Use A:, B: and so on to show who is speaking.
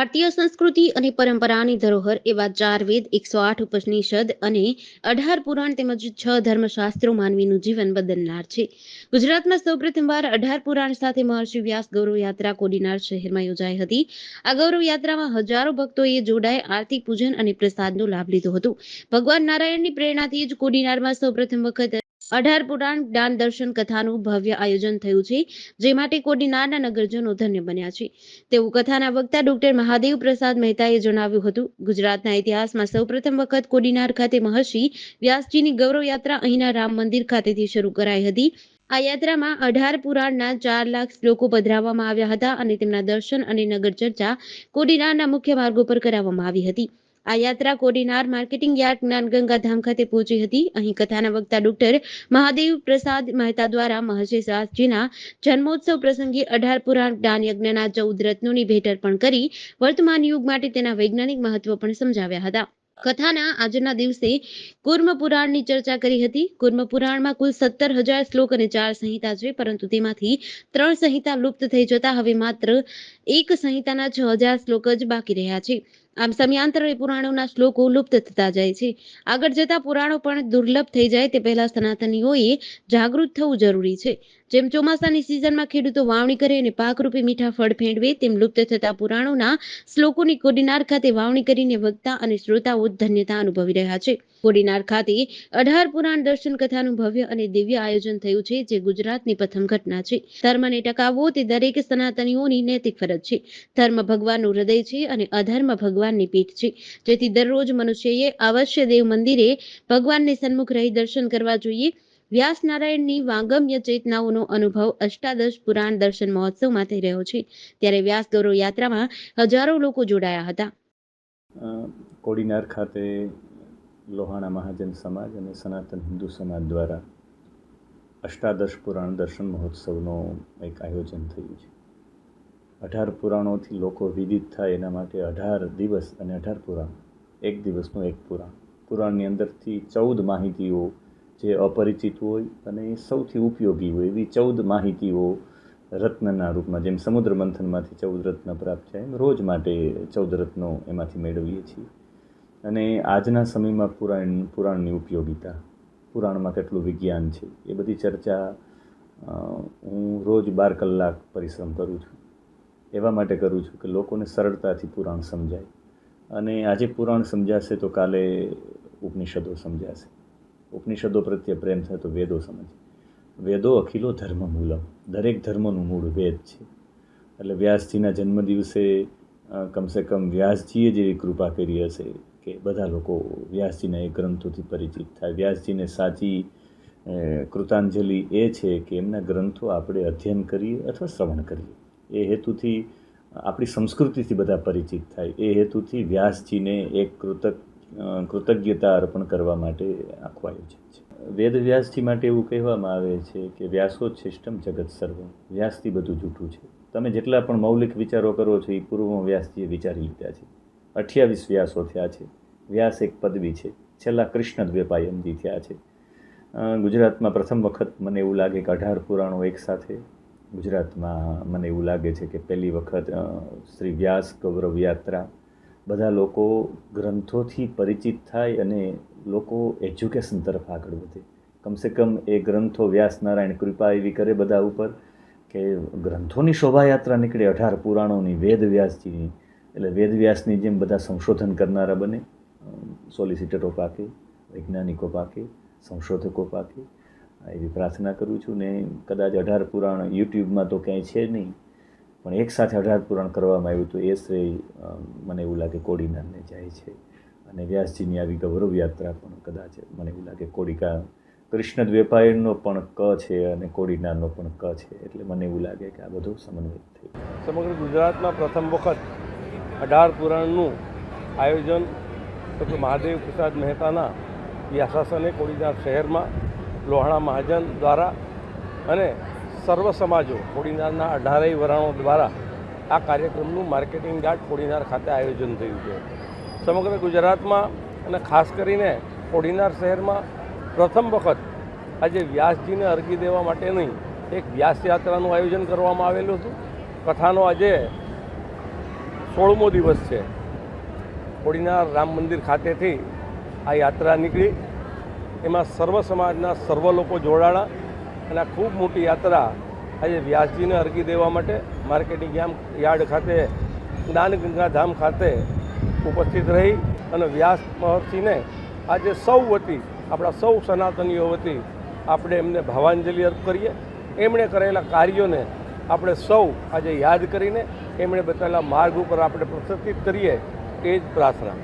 A: ભારતીય સંસ્કૃતિ અને પરંપરાની ધરોહર એવા ચાર વેદ, એકસો આઠ ઉપનિષદ અને અઢાર પુરાણ તેમજ છ ધર્મશાસ્ત્રો માનવીનું જીવન બદલનાર છે. ગુજરાતમાં સૌપ્રથમવાર અઢાર પુરાણ સાથે મહર્ષિ વ્યાસ ગૌરવ યાત્રા કોડીનાર શહેરમાં યોજાઈ હતી. આ ગૌરવ યાત્રામાં હજારો ભક્તોએ જોડાઈ આરતી પૂજન અને પ્રસાદનો લાભ લીધો હતો. ભગવાન નારાયણની પ્રેરણાથી જ કોડીનારમાં સૌપ્રથમ વખત અઢાર પુરાણ જ્ઞાન દર્શન કથાનું ભવ્ય આયોજન થયું છે, જે માટે કોડીનારના નગરજનો ધન્ય બન્યા છે. તેવું કથાના વક્તા ડોક્ટર મહાદેવ પ્રસાદ મહેતાએ જણાવ્યું હતું. ગુજરાતના ઇતિહાસમાં સૌપ્રથમ વખત કોડીનાર ખાતે મહર્ષિ વ્યાસજીની ગૌરવ યાત્રા અહીંના રામ મંદિર ખાતેથી શરૂ કરાઈ હતી. આ યાત્રામાં અઢાર પુરાણના ચાર લાખ શ્લોકો પધરાવવામાં આવ્યા હતા અને તેમના દર્શન અને નગર ચર્ચા કોડીનારના મુખ્ય માર્ગો પર કરાવવામાં આવી હતી. આ યાત્રા કોડીનાર માર્કેટિંગ યાર્ડ જ્ઞાનગંગા ધામ ખાતે પહોંચી હતી. અહીં કથાના વક્તા ડોક્ટર મહાદેવ પ્રસાદ મહેતા દ્વારા મહર્ષિ શાસ્ત્રીના જન્મોત્સવ પ્રસંગે અઢાર પુરાણ જ્ઞાન યજ્ઞના ચૌદ રત્નોની ભેટ અર્પણ કરી વર્તમાન યુગ માટે તેના વૈજ્ઞાનિક મહત્વ પણ સમજાવ્યા હતા. કથાના આજના દિવસે કુર્મ પુરાણની ચર્ચા કરી હતી. કુર્મ પુરાણમાં કુલ સત્તર હજાર શ્લોક અને ચાર સંહિતા છે, પરંતુ તેમાંથી ત્રણ સંહિતા લુપ્ત થઈ જતા હવે માત્ર એક સંહિતાના છ હજાર શ્લોક જ બાકી રહ્યા છે. આમ સમયાંતરે પુરાણોના શ્લોકો લુપ્ત થતા જાય છે. આગળ જતા પુરાણો પણ દુર્લભ થઈ જાય તે પહેલા સનાતનીઓએ જાગૃત થવું જરૂરી છે. જેમ ચોમાસાની સિઝનમાં ખેડૂતો વાવણી કરે અને પાકરૂપે મીઠા ફળ ફેંડવે, તેમ લુપ્ત થતા પુરાણોના શ્લોકોની કોડીનાર ખાતે વાવણી કરીને વક્તા અને શ્રોતાઓ ધન્યતા અનુભવી રહ્યા છે. કોડીનાર ખાતે અઢાર પુરાણ દર્શન કથાનું ભવ્ય અને દિવ્ય આયોજન થયું છે, જે ગુજરાતની પ્રથમ ઘટના છે. ધર્મને ટકાવવો તે દરેક સનાતનીઓની નૈતિક ફરજ છે. ધર્મ ભગવાનનું હૃદય છે અને અધર્મ ભગવાનની પીઠ છે. જેથી દરરોજ મનુષ્યએ અવશ્ય દેવ મંદિરે ભગવાનને સન્મુખ રહી દર્શન કરવા જોઈએ. વ્યાસ નારાયણની વાંગમ્ય ચેતનાઓનો અનુભવ અષ્ટાદશ પુરાણ દર્શન મહોત્સવમાં થઈ રહ્યો છે. ત્યારે વ્યાસ ગૌરવ યાત્રામાં હજારો લોકો જોડાયા હતા.
B: કોડીનાર ખાતે લોહાણા મહાજન સમાજ અને સનાતન હિન્દુ સમાજ દ્વારા અષ્ટાદશ પુરાણ દર્શન મહોત્સવનો એક આયોજન થયું છે. અઢાર પુરાણોથી લોકો વિદિત થાય એના માટે અઢાર દિવસ અને અઢાર પુરાણ. એક દિવસનું એક પુરાણ. પુરાણની અંદરથી ચૌદ માહિતીઓ જે અપરિચિત હોય અને સૌથી ઉપયોગી હોય એવી ચૌદ માહિતીઓ રત્નના રૂપમાં, જેમ સમુદ્ર મંથનમાંથી ચૌદ રત્ન પ્રાપ્ત થાય, એમ રોજ માટે ચૌદ રત્નો એમાંથી મેળવીએ છીએ. અને આજના સમયમાં પુરાણ, પુરાણની ઉપયોગિતા, પુરાણમાં કેટલું વિજ્ઞાન છે, એ બધી ચર્ચા હું રોજ બાર કલાક પરિશ્રમ કરું છું. એવા માટે કરું છું કે લોકોને સરળતાથી પુરાણ સમજાય. અને આજે પુરાણ સમજાશે તો કાલે ઉપનિષદો સમજાશે. ઉપનિષદો પ્રત્યે પ્રેમ થાય તો વેદો સમજે. વેદો અખિલો ધર્મ મૂલમ. દરેક ધર્મનું મૂળ વેદ છે. એટલે વ્યાસજીના જન્મદિવસે કમસે કમ વ્યાસજીએ જેવી કૃપા કરી હશે કે બધા લોકો વ્યાસજીના એ ગ્રંથોથી પરિચિત થાય. વ્યાસજીને સાચી કૃતાંજલિ એ છે કે એમના ગ્રંથો આપણે અધ્યયન કરીએ અથવા શ્રવણ કરીએ. એ હેતુથી આપણી સંસ્કૃતિથી બધા પરિચિત થાય. એ હેતુથી વ્યાસજીને એક કૃતક કૃતજ્ઞતા અર્પણ કરવા માટે આખું આયોજન છે. વેદ વ્યાસજી માટે એવું કહેવામાં આવે છે કે વ્યાસો શ્રેષ્ઠમ જગત સર્વમ. વ્યાસથી બધું જૂઠું છે. તમે જેટલા પણ મૌલિક વિચારો કરો છો એ પૂર્વમાં વ્યાસજીએ વિચારી લીધા છે. અઠ્યાવીસ વ્યાસો થયા છે. વ્યાસ એક પદવી છે. છેલ્લા કૃષ્ણ દ્વેપાયનજી થયા છે. ગુજરાતમાં પ્રથમ વખત મને એવું લાગે કે અઢાર પુરાણો એકસાથે ગુજરાતમાં મને એવું લાગે છે કે પહેલી વખત શ્રી વ્યાસ ગૌરવ યાત્રા બધા લોકો ગ્રંથોથી પરિચિત થાય અને લોકો એજ્યુકેશન તરફ આગળ વધે. કમસે કમ એ ગ્રંથો વ્યાસ નારાયણ કૃપા એવી કરે બધા ઉપર કે ગ્રંથોની શોભાયાત્રા નીકળે, અઢાર પુરાણોની, વેદ વ્યાસજીની, એટલે વેદ વ્યાસની જેમ બધા સંશોધન કરનારા બને સોલિસિટરો પાકે વૈજ્ઞાનિકો પાકે, સંશોધકો પાકે એવી પ્રાર્થના કરું છું ને કદાચ અઢાર પુરાણ યુટ્યુબમાં તો ક્યાંય છે નહીં, પણ એક સાથે અઢાર પુરાણ કરવામાં આવ્યું તો એ શ્રેય મને એવું લાગે કોડીનારને જાય છે. અને વ્યાસજીની આવી ગૌરવ યાત્રા પણ કદાચ મને એવું લાગે કોડિકા, કૃષ્ણ દ્વેપાયનનો પણ ક છે અને કોડીનારનો પણ ક છે, એટલે મને એવું લાગે કે આ બધું સમન્વય થયું.
C: સમગ્ર ગુજરાતમાં પ્રથમ વખત અઢાર પુરાણનું આયોજન ડૉક્ટર મહાદેવ પ્રસાદ મહેતાના વ્યાસાસને કોડીનાર શહેરમાં લોહાણા મહાજન દ્વારા અને સર્વ સમાજો કોડીનારના અઢારેય વરાણો દ્વારા આ કાર્યક્રમનું માર્કેટિંગ યાર્ડ કોડીનાર ખાતે આયોજન થયું છે. સમગ્ર ગુજરાતમાં અને ખાસ કરીને કોડીનાર શહેરમાં પ્રથમ વખત આજે વ્યાસજીને અરજી દેવા માટેની એક વ્યાસ યાત્રાનું આયોજન કરવામાં આવેલું હતું. કથાનો આજે સોળમો દિવસ છે. કોડીનાર રામ મંદિર ખાતેથી આ યાત્રા નીકળી. એમાં સર્વ સમાજના સર્વ લોકો જોડાણા અને આ ખૂબ મોટી યાત્રા આજે વ્યાસજીને અર્ઘી દેવા માટે માર્કેટિંગ યાર્ડ ખાતે, જ્ઞાનગંગા ધામ ખાતે ઉપસ્થિત રહી અને વ્યાસ મહર્ષિને આજે સૌ વતી, આપણા સૌ સનાતનીઓ વતી આપણે એમને ભાવાંજલિ અર્પ કરીએ. એમણે કરેલા કાર્યોને આપણે સૌ આજે યાદ કરીને એમણે બતાવેલા માર્ગ ઉપર આપણે પ્રસ્થિત કરીએ એ જ પ્રાર્થના.